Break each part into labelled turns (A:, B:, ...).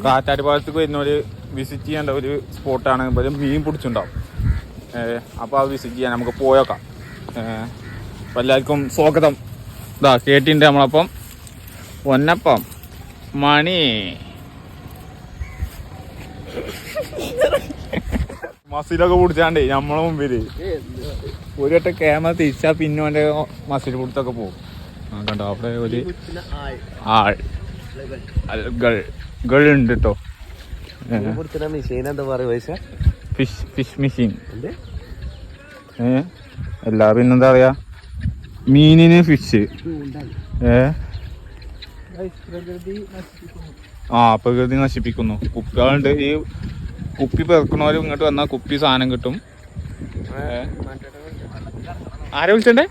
A: കാറ്റാടി പാലത്തേക്ക് വരുന്നവര് വിസിറ്റ് ചെയ്യേണ്ട ഒരു സ്പോട്ടാണ് വരും മീൻ പിടിച്ചിട്ടുണ്ടാവും. അപ്പോൾ അത് വിസിറ്റ് ചെയ്യാൻ നമുക്ക് പോയേക്കാം. അപ്പം എല്ലാവർക്കും സ്വാഗതം. ഇതാ കേട്ടിന്റെ നമ്മളപ്പം. ഒന്നപ്പം മണി. മസിലൊക്കെ പിടിച്ചാണ്ടേ നമ്മളെ മുമ്പിൽ. ഒരു വട്ടം ക്യാമറ തിരിച്ചാ പിന്നെ മസിൽ പിടുത്തൊക്കെ പോകും. കണ്ടോ? അവിടെ ഒരു ആൾ. ഗൾ ഉണ്ട് കേട്ടോ ഫിഷ് ഫിഷ് മെഷീൻ
B: എന്ത്?
A: ഏ? അല്ല പിന്നെന്താ പറയാ? മീനിന് ഫിഷ് ഏ? ആ പ്രകൃതി നശിപ്പിക്കുന്നു. കുപ്പികളുണ്ട്. ഈ കുപ്പി പെറുക്കണവര് ഇങ്ങോട്ട് വന്നാൽ കുപ്പി സാധനം കിട്ടും? ആരെ വിളിച്ചണ്ടേ?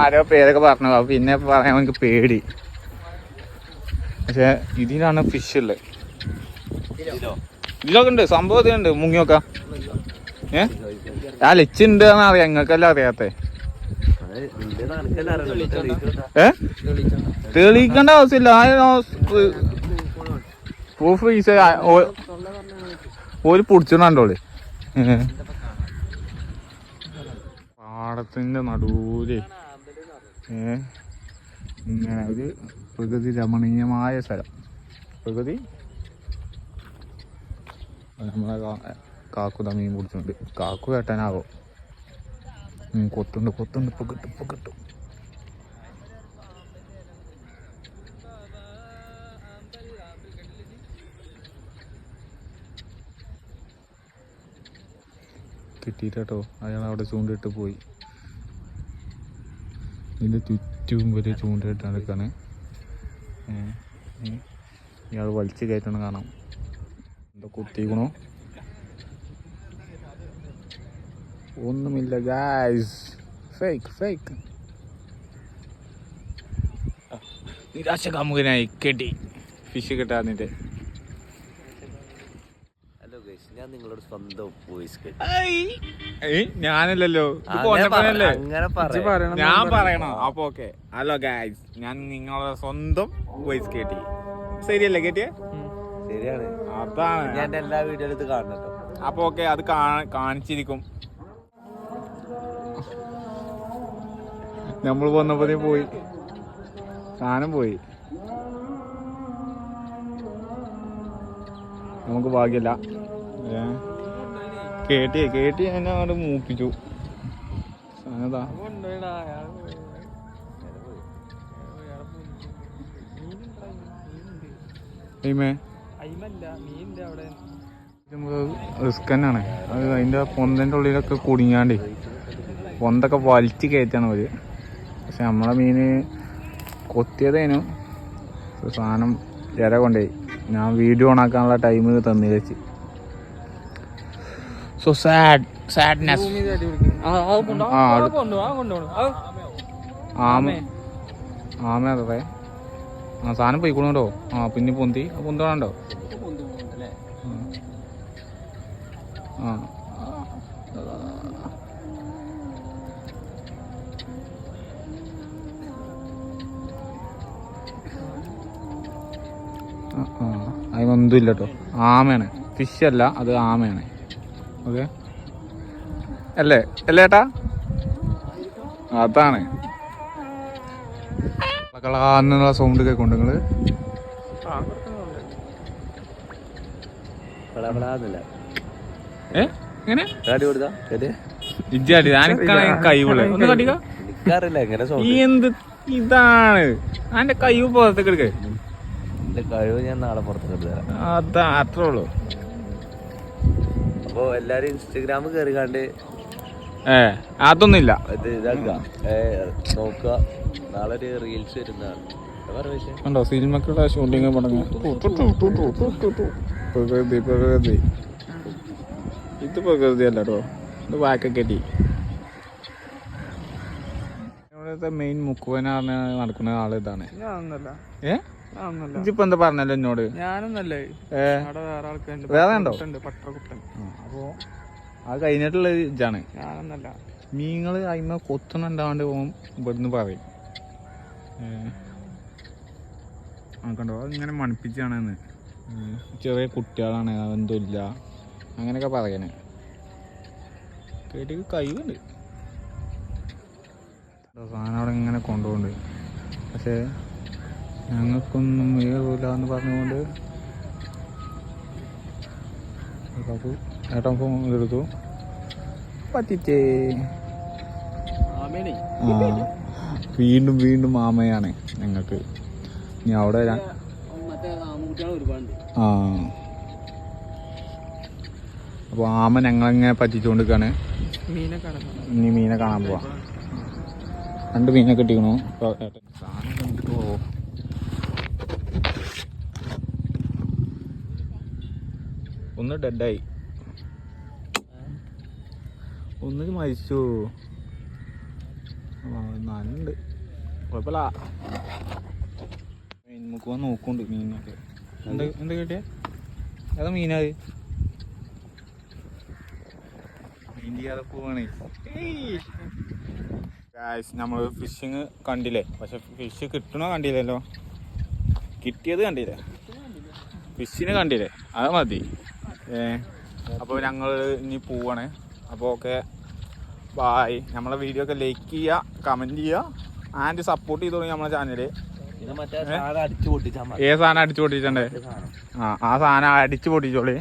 A: ആരോ പേരൊക്കെ പറഞ്ഞു പിന്നെ പറയാൻ എനിക്ക് പേടി. പക്ഷെ ഇതിനാണ് ഫിഷ് ഉള്ളത് ഇതിലൊക്കെ ഉണ്ട് സംഭവം ഇതിനുണ്ട് മുങ്ങി നോക്കാം ഏ? ആ ലച്ചുണ്ട് അറിയാം നിങ്ങൾക്കെല്ലാം അറിയാത്തേ. ഏ? തെളിയിക്കേണ്ട ആവശ്യമില്ല പ്രൂഫ് ഫീസ് ഒരു പിടിച്ചിട്ടുണ്ടോൾ പാടത്തിന്റെ നടുവിൽ. ഏ? ഇങ്ങനെ ഒരു പ്രകൃതി രമണീയമായ സ്ഥലം. പ്രകൃതി? നമ്മളെ കാക്കു മീൻ പിടിച്ചിട്ടുണ്ട് കാക്കു കേട്ടാനാവോ? കൊത്തുണ്ട് കൊത്തുണ്ട് ഇപ്പൊ കിട്ടും ഇപ്പൊ കിട്ടും. കിട്ടിയിട്ടോ അയാൾ അവിടെ ചൂണ്ടിട്ട് പോയി. ഇതിന്റെ ചുറ്റും വലിയ ചൂണ്ടയിട്ടാണ് നടക്കാണ് ഇയാൾ വലിച്ചു കയറ്റണം കാണാം. എന്താ കുത്തിക്കണോ ഒന്നുമില്ല ഗായ്സ് ഫേക്ക് ഫേക്ക് നിരാശ കാമുകനായി കെട്ടി. ഫിഷ്
B: കിട്ടാതിന്റെ ഞാൻ നിങ്ങളോട് സ്വന്തം വോയിസ്
A: ഞാനല്ലല്ലോ. ഞാൻ പറയണോ. അപ്പൊ ഓക്കെ. ഹലോ ഗായ്സ് ഞാൻ നിങ്ങളുടെ സ്വന്തം വോയിസ് കേട്ടി. ശരിയല്ലേ കേട്ടിയേ?
B: ശരിയാണ്.
A: അതാണ്.
B: ഞാൻ എന്റെ എല്ലാ വീഡിയോയിലും ഇത് കാണണം കേട്ടോ
A: അപ്പൊ ഓക്കെ അത് കാണിച്ചിരിക്കും. നമ്മൾ വന്നപ്പോ പോയി. സാധനം പോയി. നമുക്ക് ഭാഗ്യല്ല. ഏ? കേട്ടി എന്നെ അങ്ങോട്ട് മൂപ്പിച്ചു. റിസ്ക് തന്നെയാണ്. അത് അതിന്റെ പൊന്തന്റെ ഉള്ളിലൊക്കെ കുടുങ്ങാണ്ട്. പൊന്തൊക്കെ വലിച്ച് കയറ്റാണ് അവർ. പക്ഷെ നമ്മളെ മീന് കൊത്തിയതേനു. സാധനം ഇര കൊണ്ടുപോയി ഞാൻ വീഡിയോ ഓണാക്കാനുള്ള ടൈം തന്നിരച്ച് സോ സാഡ് സാഡ്നെസ് ആമ ആമ. അതെ. ആ സാധനം പോയിക്കോണോ ആ പിന്നെ പൊന്തി. പൊന്തോണ്ടോ പൊന്തണോ ആ. അതിനൊന്നും ഇല്ല കേട്ടോ. ആമയാണ്. ഫിഷ് അല്ല അത് ആമയാണ്. ഓക്കെ. അല്ലേ? അല്ലേ ഏട്ടാ? അതാണ്. കളാന്നുള്ള സൗണ്ട് കേൾക്കുന്നുണ്ട്
B: നിങ്ങൾ?
A: ഏ? എങ്ങനെ? ഇജ്ജാടി കൈവുള്ള ഒന്ന് കടിക്ക എന്ത് ഇതാണ്? അതിന്റെ കഴിവ് പുറത്തേക്ക് എടുക്കേ.
B: എന്റെ കഴിവ് ഞാൻ നാളെ പുറത്തേക്ക് തരാം.
A: അതാ അത്രേ ഉള്ളൂ.
B: അപ്പൊ എല്ലാരും ഇൻസ്റ്റഗ്രാം കയറി കണ്ട്
A: ഏ അതൊന്നുമില്ല.
B: ഇത് ഇതാക്കുക. നോക്കുക. നാളെ ഒരു റീൽസ് വരുന്നതാണ്.
A: സിനിമക്കുള്ള ഷൂട്ടിങ് തുടങ്ങി പ്രകൃതി പ്രകൃതി. ഇത് പ്രകൃതി അല്ല കേട്ടോ. ഇത് വാക്കക്കെട്ടി ഇവിടുത്തെ മെയിൻ മുക്കുവനാണ് നടക്കുന്ന ആൾ ഇതാണ്. ഏ? ഇതിപ്പോ എന്താ പറഞ്ഞല്ലോ എന്നോട്?
C: ഞാനൊന്നല്ലേ വേറെ
A: ഉണ്ടോ? അപ്പോ അത് കഴിഞ്ഞിട്ടുള്ള ഇതാണ്.
C: ഞാനൊന്നല്ല
A: മീങ്ങൾ അയിമ കൊത്തുന്നുണ്ടാണ്ട് പോകും ഇവിടുന്ന് പറയും. കണ്ടോ? അത് ഇങ്ങനെ മണിപ്പിച്ചാണെന്ന്. ചെറിയ കുട്ടികളാണ് എന്തോ ഇല്ല. അങ്ങനെയൊക്കെ പറയണേ. കേട്ടിക്ക് കഴിവുണ്ട് സാധനം അവിടെ ഇങ്ങനെ കൊണ്ടുപോകുന്നുണ്ട്. പക്ഷേ ഞങ്ങൾക്കൊന്നും ഏറില്ല എന്ന് പറഞ്ഞുകൊണ്ട് ഏട്ടൻ ഫോൺ എടുത്തു. പറ്റിച്ചേ. ആ വീണ്ടും വീണ്ടും മാമയാണ് ഞങ്ങൾക്ക്. ഇനി അവിടെ ആ. അപ്പോൾ ആമ ഞങ്ങളിങ്ങനെ
C: പറ്റിച്ചുകൊണ്ടിരിക്കാണ്
A: ഇനി മീനെ കാണാൻ പോവാ. രണ്ട് മീനെ കിട്ടിക്കണു. ഏട്ടൻ സാധനം കണ്ടിട്ട് പോവോ ഒന്ന് ഡെഡായി ഒന്ന് മരിച്ചു. നല്ലുണ്ട് കുഴപ്പമില്ല. നമുക്ക് വന്ന് നോക്കുന്നുണ്ട് മീനൊക്കെ എന്താ എന്താ കിട്ടിയ? ഏതാ മീനാത് പോവാണേ. ഗായ്സ് നമ്മൾ ഫിഷിങ് കണ്ടില്ലേ? പക്ഷെ ഫിഷ് കിട്ടണോ കണ്ടില്ലല്ലോ? കിട്ടിയത് കണ്ടില്ലേ? ഫിഷിനെ കണ്ടില്ലേ? അത് മതി. അപ്പോൾ ഞങ്ങൾ ഇനി പോവാണ്. അപ്പോൾ ഓക്കെ ബായ് നമ്മളെ വീഡിയോ ഒക്കെ ലൈക്ക് ചെയ്യുക കമന്റ് ചെയ്യുക ആൻഡ് സപ്പോർട്ട് ചെയ്തോളൂ നമ്മളെ ചാനൽ
B: ഏ സാധനം അടിച്ചു
A: പൊട്ടിച്ചോണ്ടേ ആ ആ സാധനം അടിച്ചു പൊട്ടിച്ചോളി.